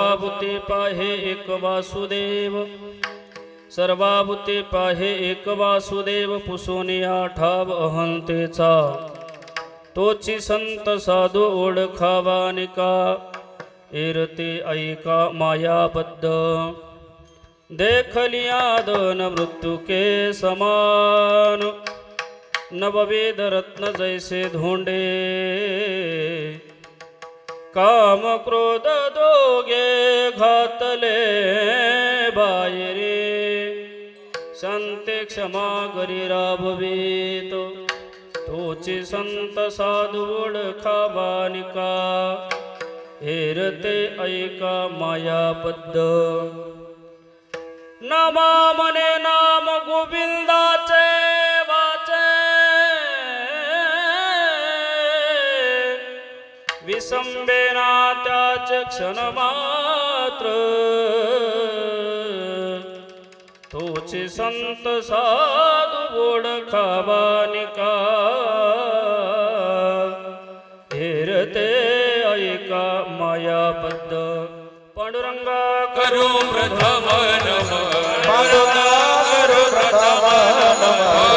सर्वाभूते पाहे एक वासुदेव। सर्वाभूते पाहे एक वासुदेव पुसोनी आठाव अहंतेचा। तोची संत साधू ओळखावा निका। एरते ऐका मायाबद्ध। देखलिया दोन मृत्यू के समान। नववेद रत्न जैसे धोंडे काम क्रोध दोगे घातले बाहेरे संते क्षमा करी राबवीत। तोचे संत साधू ओळखावानिका हेरते ऐका मायाबद्ध। नामा मने नाम गोविंद क्षण मात्र तोचे संत साधू ओळखावानिका हेरते ऐका मायाबद्ध पांडुरंगा करो प्रथम नम पादुका करो प्रथम नम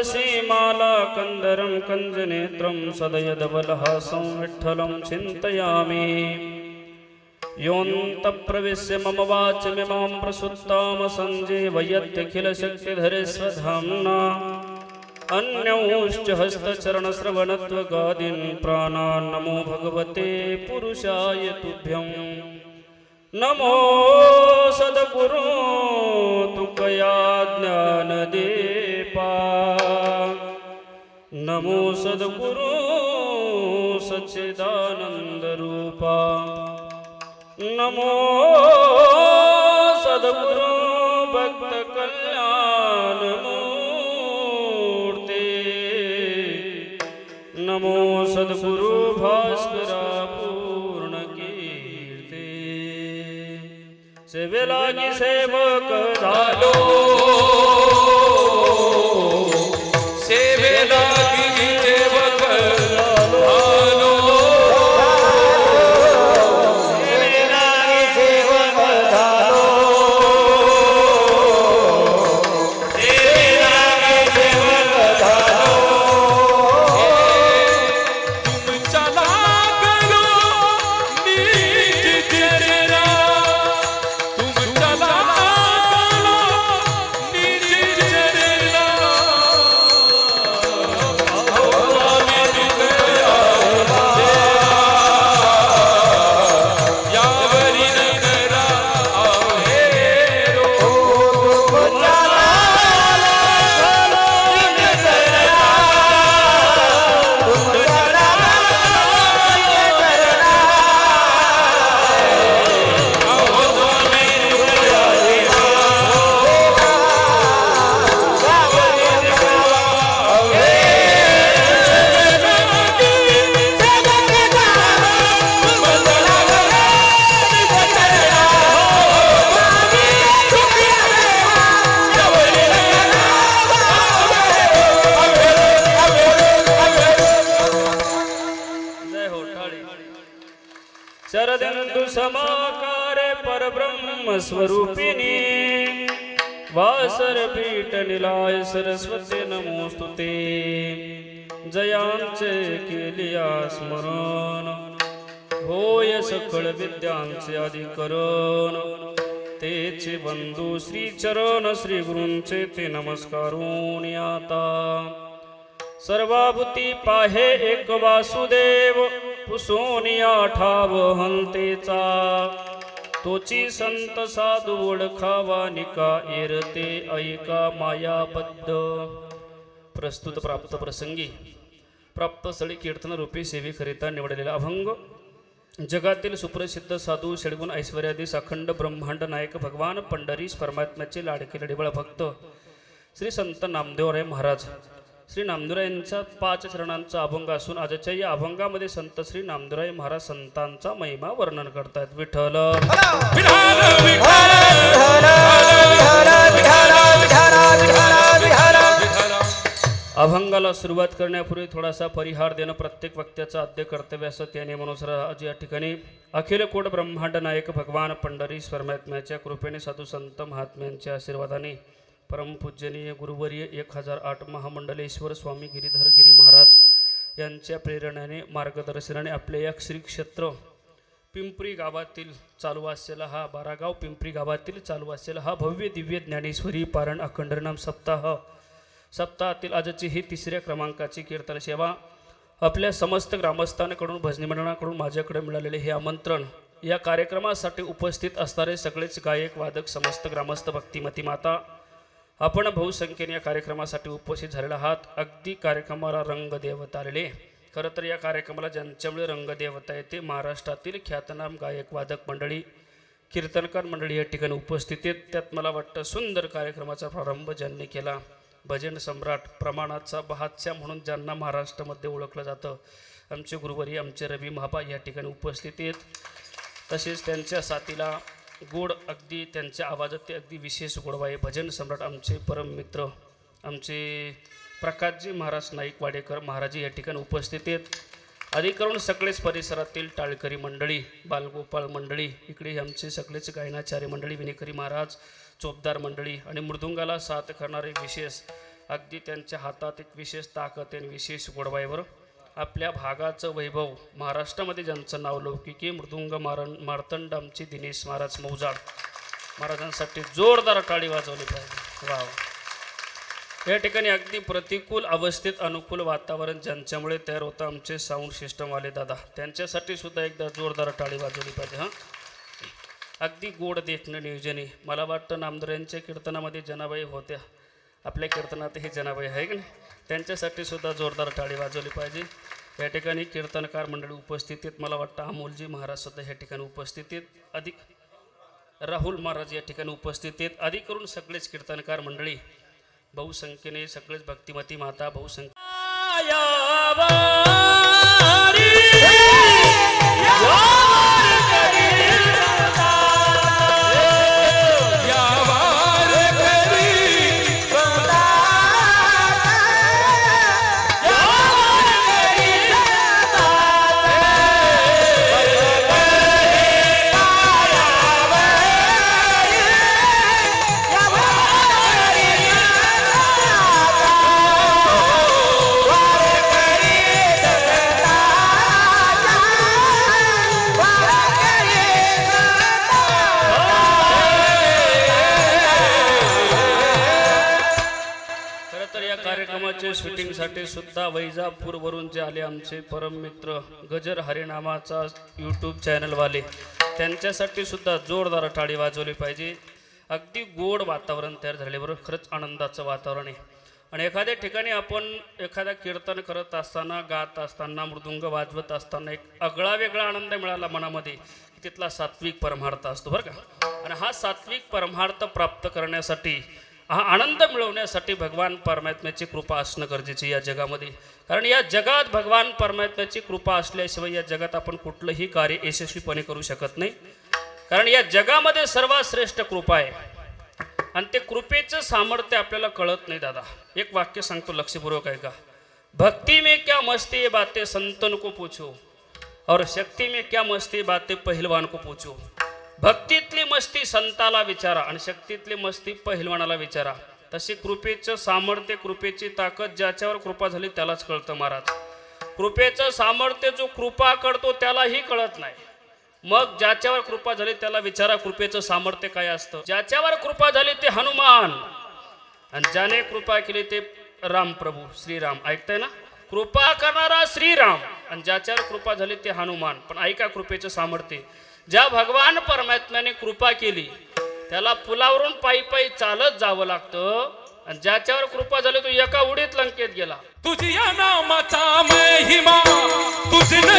तरुणतुलसीमाला कन्दरं कञ्जनेत्रं सदयदवलहासं विठ्ठलं चिन्तयामि। योऽन्तप्रविश्य मम वाचमिमां प्रसुत्तां सञ्जीवयत्यखिलशक्तिधरे स्वधाम्ना। अन्यौश्च हस्तचरणश्रवणत्वगादिन् प्राणान् नमो भगवते पुरुषाय तुभ्यं। नमो सद्गुरो तुकया ज्ञानदीपा नमो सद्गुरु सच्चिदानन्दरूपा नमो सद्गुरु भक्तकल्याणमूर्ते नमो सद्गुरु भास्करा पूर्णकीर्ते सेवे लागी सेवक झालो। सेवेला ब्रह्मस्वरूपिणी। स्वरूपिणी निलाय सरस्वती नमोस्तुते। जयांचे केलिया स्मरण। होय सकळ विद्यांचे अधिकरण। तेचे बंधू श्री चरण श्री गुरूंचे ते नमस्कारून आता सर्वाभूती पाहे एक वासुदेव पुसोनिया ठाव हंतेचा। तोची संत साधू ओळखावा निका एरते ऐका मायाबद्ध. प्रस्तुत प्राप्त प्रसंगी प्राप्त स्थळी कीर्तन रूपी सेवेकरिता निवडलेला अभंग जगातील सुप्रसिद्ध साधू षडगुण ऐश्वर्याधीश अखंड ब्रह्मांड नायक भगवान पंढरीश परमात्म्याचे लाडके लढिबळ भक्त श्री संत नामदेवराय महाराज. श्री नामदेवरायांचा पाच चरणांचा अभंग असून आजच्या या अभंगामध्ये संत श्री नामदुराई महाराज संतांचा महिमा वर्णन करतायत. विठ्ठल. अभंगाला सुरुवात करण्यापूर्वी थोडासा परिहार देणं प्रत्येक वक्त्याचं आद्य कर्तव्य असं त्याने नियमानुसार आज या ठिकाणी अखिल कोट ब्रह्मांड नायक भगवान पंढरी परमात्म्याच्या कृपेने साधू संत महात्म्यांच्या आशीर्वादाने परमपूजनीय गुरुवर्य एक हजार आठ महामंडलेश्वर स्वामी गिरीधर गिरी महाराज यांच्या प्रेरणाने मार्गदर्शनाने आपल्या या श्री क्षेत्र पिंपरी गावातील चालू असलेला हा बारागाव पिंपरी गावातील चालू असलेला हा भव्य दिव्य ज्ञानेश्वरी पारण अखंडनाम सप्ताह. सप्ताहातील आजची ही तिसऱ्या क्रमांकाची कीर्तन सेवा आपल्या समस्त ग्रामस्थांकडून भजनी मंडळाकडून माझ्याकडे मिळालेले हे आमंत्रण. या कार्यक्रमासाठी उपस्थित असणारे सगळेच गायक वादक समस्त ग्रामस्थ भक्तिमती माता आपण बहुसंख्येने या कार्यक्रमासाठी उपस्थित झालेला आहात. अगदी कार्यक्रमाला रंग देवत आलेले. खरं तर या कार्यक्रमाला ज्यांच्यामुळे रंगदेवता येते महाराष्ट्रातील ख्यातनाम गायक वादक मंडळी कीर्तनकार मंडळी या ठिकाणी उपस्थित आहेत. त्यात मला वाटतं सुंदर कार्यक्रमाचा प्रारंभ ज्यांनी केला भजन सम्राट प्रमाणाचा बहादशा म्हणून ज्यांना महाराष्ट्रामध्ये ओळखलं जातं. आमचे गुरुवारी आमचे रवी महाबा या ठिकाणी उपस्थित आहेत. तसेच त्यांच्या साथीला गोड अगदी त्यांच्या आवाजात ते अगदी विशेष गोडवा आहे भजन सम्राट आमचे परम मित्र आमचे प्रकाशजी महाराज नाईक वाडेकर महाराज या ठिकाणी उपस्थित आहेत. आधी करून सगळेच परिसरातील टाळकरी मंडळी बालगोपाळ मंडळी इकडे आमचे सगळेच गायनाचार्य मंडळी विनेकरी महाराज चोपदार मंडळी आणि मृदुंगाला साथ करणारे विशेष अगदी त्यांच्या हातात एक विशेष ताकद आणि विशेष गोडवाईवर आपल्या भागाचं वैभव. महाराष्ट्रामध्ये ज्यांचं नाव लौकिकी मृदुंग मारण मार्तंड आमचे दिनेश महाराज मौजाड. महाराजांसाठी जोरदार टाळी वाजवली पाहिजे. वाव. या ठिकाणी अगदी प्रतिकूल अवस्थेत अनुकूल वातावरण ज्यांच्यामुळे तयार होतं आमचे साऊंड सिस्टमवाले दादा. त्यांच्यासाठी सुद्धा एकदा जोरदार टाळी वाजवली पाहिजे हां? अगदी गोड देखणं नियोजने मला वाटतं नामदारांच्या कीर्तनामध्ये जनाबाई होत्या. आपल्या कीर्तनात हे जनाबाई आहे की नाही? त्यांच्यासाठी सुद्धा जोरदार टाळी वाजवली पाहिजे. या ठिकाणी कीर्तनकार मंडळी उपस्थितीत मला वाटतं अमोलजी महाराजसुद्धा या ठिकाणी उपस्थितीत अधिक राहुल महाराज या ठिकाणी उपस्थितीत आहेत. अधिक करून सगळेच कीर्तनकार मंडळी बहुसंख्येने सगळेच भक्तिमती माता बहुसंख्य ते सुद्धा वैजापूरवरून जे आले आमचे परम मित्र गजर हरिनामाचा यूट्यूब चॅनलवाले त्यांच्यासाठी सुद्धा जोरदार टाळी वाजवली पाहिजे. अगदी गोड वातावरण तयार झाल्याबरोबर खरंच आनंदाचं वातावरण आहे. आणि एखाद्या ठिकाणी आपण एखादा कीर्तन करत असताना गात असताना मृदुंग वाजवत असताना एक आगळा वेगळा आनंद मिळाला मनामध्ये तिथला सात्विक परमार्थ असतो बरं का. आणि हा सात्विक परमार्थ प्राप्त करण्यासाठी हा आनंद मिळवण्यासाठी भगवान परमात्म्याची कृपा असणं गरजेचं आहे या जगामध्ये. कारण या जगात भगवान परमात्म्याची कृपा असल्याशिवाय या जगात आपण कुठलंही कार्य यशस्वीपणे करू शकत नाही. कारण या जगामध्ये सर्वात श्रेष्ठ कृपा आहे. आणि ते कृपेचं सामर्थ्य आपल्याला कळत नाही दादा. एक वाक्य सांगतो लक्षपूर्वक आहे का भक्ति में क्या मस्ती ये बातें संतन को पूछो. और शक्ती में क्या मस्ती बातें पहिलवान को पूछो. भक्तीतली मस्ती संताला विचारा आणि शक्तीतली मस्ती पहिलवानाला विचारा. तशी कृपेचं सामर्थ्य कृपेची ताकद ज्याच्यावर कृपा झाली त्यालाच कळतं महाराज. कृपेचं सामर्थ्य जो कृपा करतो त्यालाही कळत नाही. मग ज्याच्यावर कृपा झाली त्याला विचारा कृपेचं सामर्थ्य काय असतं. ज्याच्यावर कृपा झाली ते हनुमान. आणि ज्याने कृपा केली ते राम प्रभू श्रीराम. ऐकताय ना? कृपा करणारा श्रीराम. आणि ज्याच्यावर कृपा झाली ते हनुमान. पण ऐका कृपेचं सामर्थ्य. ज्या भगवान परमात्म्याने कृपा केली त्याला पुलावरून पायी पायी चालत जावं लागतं. आणि ज्याच्यावर कृपा झाली तो एका उडीत लंकेत गेला. तुझी या नामाचा महिमा तुझी न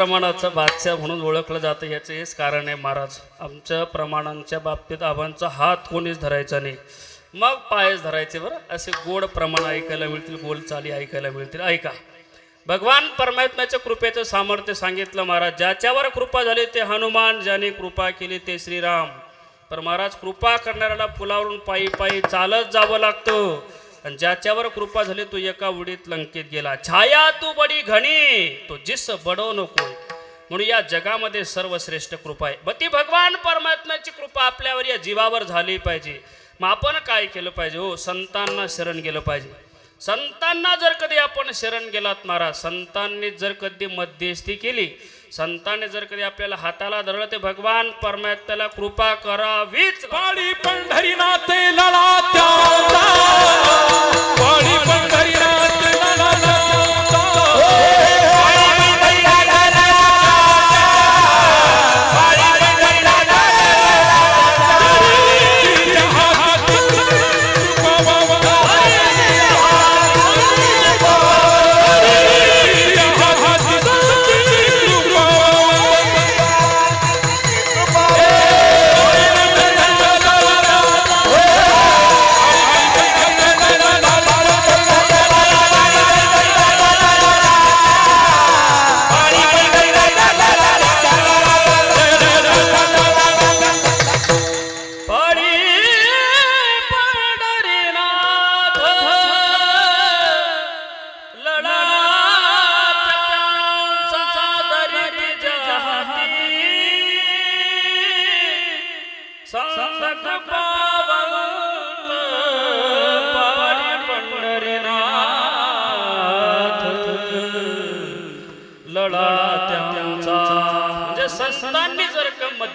प्रमाणाचा बादशाह म्हणून ओळखलं जातं याचं हेच कारण आहे महाराज. आमच्या प्रमाणांच्या बाबतीत आबांचा हात कोणीच धरायचा नाही. मग पायच धरायचे बरं. असे गोड प्रमाण ऐकायला मिळतील गोल चाली ऐकायला मिळतील. ऐका. भगवान परमात्म्याच्या कृपेचं सामर्थ्य सांगितलं महाराज. ज्याच्यावर कृपा झाली ते हनुमान ज्याने कृपा केली ते श्रीराम. तर महाराज कृपा करणाऱ्याला पुलावरून पायी पायी चालत जावं लागतं. आणि ज्याच्यावर कृपा झाली तो एका उडीत लंकेत गेला. छाया तू बडी घणी तो जिस बडो नको म्हणून या जगामध्ये सर्वश्रेष्ठ कृपा आहे. मग ती भगवान परमात्म्याची कृपा आपल्यावर या जीवावर झाली पाहिजे. मग आपण काय केलं पाहिजे? हो संतांना शरण गेलं पाहिजे. संतांना जर कधी आपण शरण गेलात महाराज संतांनी जर कधी मध्यस्थी केली संताने जर कधी आपल्याला हाताला धरलं ते भगवान परमात्म्याला कृपा करावीच. पाळी नाते लढा पंढरी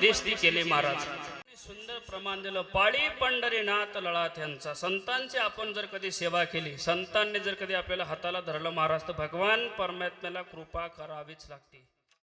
देशदी केले महाराज. सुंदर प्रमाण दिलं. पाळी पंढरीनाथ लळा त्यांचा संतांची आपण जर कधी सेवा केली संतांनी जर कधी आपल्याला हाताला धरलं महाराज तर भगवान परमात्म्याला कृपा करावीच लागते.